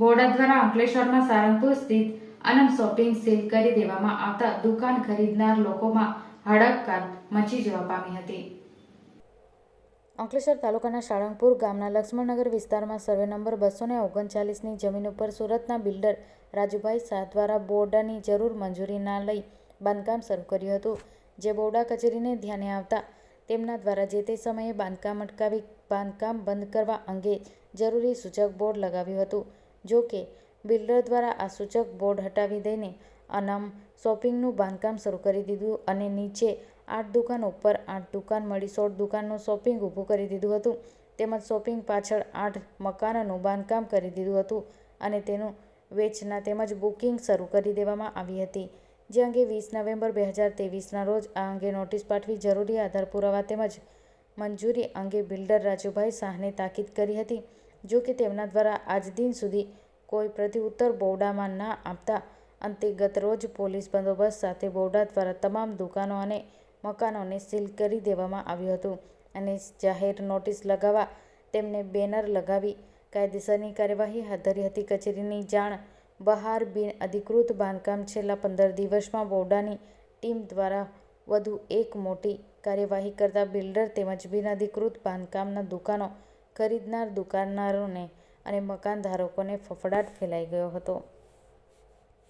બોર્ડા દ્વારા અંકલેશ્વરમાં સારંગપુર સ્થિત અનમ શોપિંગ સીલ કરી દેવામાં આવતા દુકાન ખરીદનાર લોકોમાં હડકકાર મચી જવા પામી હતી. અંકલેશ્વર તાલુકાના સાળંગપુર ગામના લક્ષ્મણનગર વિસ્તારમાં સર્વે નંબર બસો ને ઓગણચાલીસની જમીન ઉપર સુરતના બિલ્ડર રાજુભાઈ શાહ દ્વારા બોર્ડાની જરૂર મંજૂરી ના લઈ બાંધકામ શરૂ કર્યું હતું. જે બોર્ડા કચેરીને ધ્યાને આવતા તેમના દ્વારા જે તે સમયે બાંધકામ અટકાવી બાંધકામ બંધ કરવા અંગે જરૂરી સૂચક બોર્ડ લગાવ્યું હતું. જો કે, બિલ્ડર દ્વારા આ સૂચક બોર્ડ હટાવી દઈને અનમ શોપિંગનું બાંધકામ શરૂ કરી દીધું અને નીચે આઠ દુકાન ઉપર આઠ દુકાન મળી સોળ દુકાનનું શોપિંગ ઊભું કરી દીધું હતું. તેમજ શોપિંગ પાછળ આઠ મકાનોનું બાંધકામ કરી દીધું હતું અને તેનું વેચના તેમજ બુકિંગ શરૂ કરી દેવામાં આવી હતી. જે અંગે વીસ નવેમ્બર બે હજાર તેવીસના રોજ આ અંગે નોટિસ પાઠવી જરૂરી આધાર પુરાવા તેમજ મંજૂરી અંગે બિલ્ડર રાજુભાઈ શાહને તાકીદ કરી હતી. જો કે તેમના દ્વારા આજ દિન સુધી કોઈ પ્રતિઉત્તર બોર્ડામાં ના આપતા અંતે ગત રોજ પોલીસ બંદોબસ્ત સાથે બોવડા દ્વારા તમામ દુકાનો અને મકાનોને સીલ કરી દેવામાં આવ્યું હતું અને જાહેર નોટિસ લગાવવા તેમને બેનર લગાવી કાયદેસરની કાર્યવાહી હાથ ધરી હતી. કચેરીની જાણ બહાર બિન અધિકૃત બાંધકામ છેલ્લા પંદર દિવસમાં બોવડાની ટીમ દ્વારા વધુ એક મોટી કાર્યવાહી કરતા બિલ્ડર તેમજ બિન અધિકૃત બાંધકામના દુકાનો ખરીદનાર દુકાનદારોને અને મકાન ધારકોને ફફડાટ ફેલાઈ ગયો હતો.